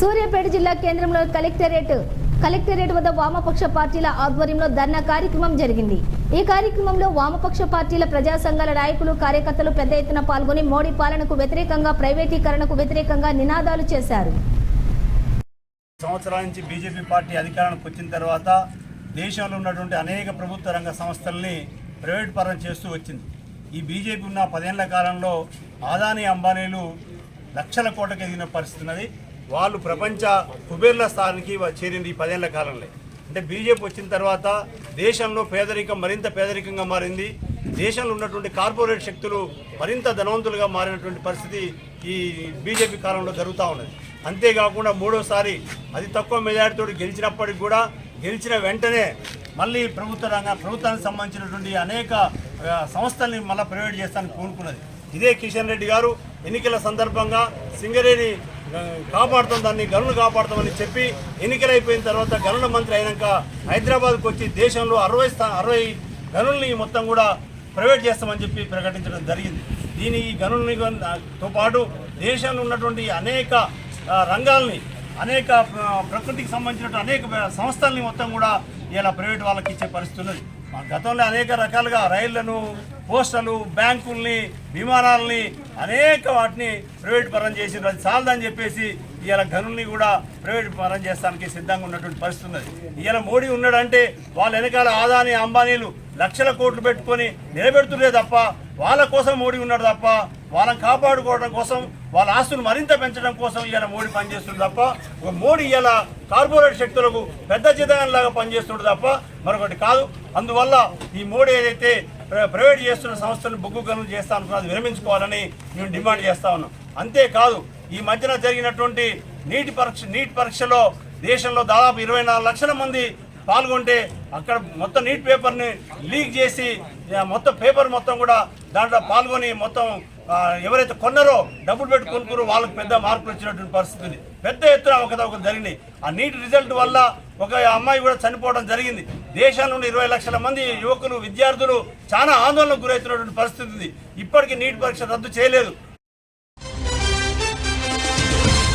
సూర్యాపేట జిల్లా కేంద్రంలో collectorate collectorate వద్ద వామపక్ష పార్టీల ఆధ్వర్యంలో ధర్నా కార్యక్రమం జరిగింది. ఈ కార్యక్రమంలో వామపక్ష పార్టీల ప్రజా సంఘాల నాయకులు కార్యకర్తలు పెద్ద ఎత్తున పాల్గొని మోడీ పాలనకు వ్యతిరేకంగా ప్రైవేటీకరణకు వ్యతిరేకంగా నినాదాలు చేశారు. సంవత్సరాల నుంచి బీజేపీ పార్టీ అధికారానికి వచ్చిన తర్వాత దేశంలో ఉన్నటువంటి అనేక ప్రభుత్వ రంగ సంస్థల్ని ప్రైవేట్ పరం చేస్తూ వచ్చింది. ఈ బీజేపీ ఉన్న పదేళ్ళ కాలంలో ఆదాని అంబానీలు లక్షల కోట్లకు ఎదిగిన పరిస్థితి ఉన్నది. వాళ్ళు ప్రపంచ కుబేర్ల స్థానానికి చేరింది ఈ పదేళ్ళ కాలంలో. అంటే బీజేపీ వచ్చిన తర్వాత దేశంలో పేదరికం మరింత పేదరికంగా మారింది. దేశంలో ఉన్నటువంటి కార్పొరేట్ శక్తులు మరింత ధనవంతులుగా మారినటువంటి పరిస్థితి ఈ బీజేపీ కాలంలో జరుగుతూ ఉన్నది. అంతేకాకుండా మూడోసారి అతి తక్కువ మెజారిటీతో గెలిచినప్పటికి కూడా గెలిచిన వెంటనే మళ్ళీ ప్రభుత్వ రంగ ప్రభుత్వానికి సంబంధించినటువంటి అనేక సంస్థల్ని మళ్ళీ ప్రైవేట్ చేస్తానికి కోరుకున్నది. ఇదే కిషన్ రెడ్డి గారు ఎన్నికల సందర్భంగా సింగరేణి కాపాడుతాం దాన్ని గనులు కాపాడుతామని చెప్పి ఎన్నికలైపోయిన తర్వాత గనుల మంత్రి అయినాక హైదరాబాద్కు వచ్చి దేశంలో అరవై స్థా అరవై గనుల్ని మొత్తం కూడా ప్రైవేట్ చేస్తామని చెప్పి ప్రకటించడం జరిగింది. దీని ఈ గనుల్ని తో పాటు దేశంలో ఉన్నటువంటి అనేక రంగాల్ని అనేక ప్రకృతికి సంబంధించినటువంటి అనేక సంస్థల్ని మొత్తం కూడా ఇలా ప్రైవేట్ వాళ్ళకి ఇచ్చే పరిస్థితి ఉన్నది. గతంలో అనేక రకాలుగా రైళ్ళను పోస్టలు బ్యాంకుల్ని విమానాలని అనేక వాటిని ప్రైవేట్ పరం చేసిన అది చాలదని చెప్పేసి ఇవాళ గనుల్ని కూడా ప్రైవేట్ పరం చేస్తానికి సిద్ధంగా ఉన్నటువంటి పరిస్థితి ఉన్నది. ఇవాళ మోడీ ఉన్నాడంటే వాళ్ళ వెనకాల ఆదాని అంబానీలు లక్షల కోట్లు పెట్టుకొని నిలబెడుతుండే తప్ప వాళ్ళ కోసం మోడీ ఉన్నాడు తప్ప వాళ్ళని కాపాడుకోవడం కోసం వాళ్ళ ఆస్తులు మరింత పెంచడం కోసం ఈయన మోడీ పనిచేస్తుంది తప్ప ఒక మోడీ ఇలా కార్పొరేట్ శక్తులకు పెద్ద లాగా పనిచేస్తుడు తప్ప మరొకటి కాదు. అందువల్ల ఈ మోడీ ఏదైతే ప్రైవేట్ చేస్తున్న సంస్థలను బొగ్గు గనులు చేస్తా అనుకున్నది విరమించుకోవాలని మేము డిమాండ్ చేస్తా ఉన్నాం. అంతేకాదు ఈ మధ్యన జరిగినటువంటి నీటి పరీక్ష నీటి పరీక్షలో దేశంలో దాదాపు ఇరవై నాలుగు లక్షల మంది పాల్గొంటే అక్కడ మొత్తం నీట్ పేపర్ని లీక్ చేసి ఆ, మొత్తం పేపర్ మొత్తం కూడా దాంట్లో పాల్గొని మొత్తం ఎవరైతే కొన్నారో డబ్బులు పెట్టి కొనుక్కున్నారో వాళ్ళకి పెద్ద మార్పులు వచ్చినటువంటి పరిస్థితి ఉంది. పెద్ద ఎత్తున ఒక జరిగింది ఆ నీట్ రిజల్ట్ వల్ల ఒక అమ్మాయి కూడా చనిపోవడం జరిగింది. దేశంలో నుండి ఇరవై లక్షల మంది యువకులు విద్యార్థులు చాలా ఆందోళనకు గురవుతున్నటువంటి పరిస్థితి ఉంది. ఇప్పటికీ నీట్ పరీక్ష రద్దు చేయలేదు.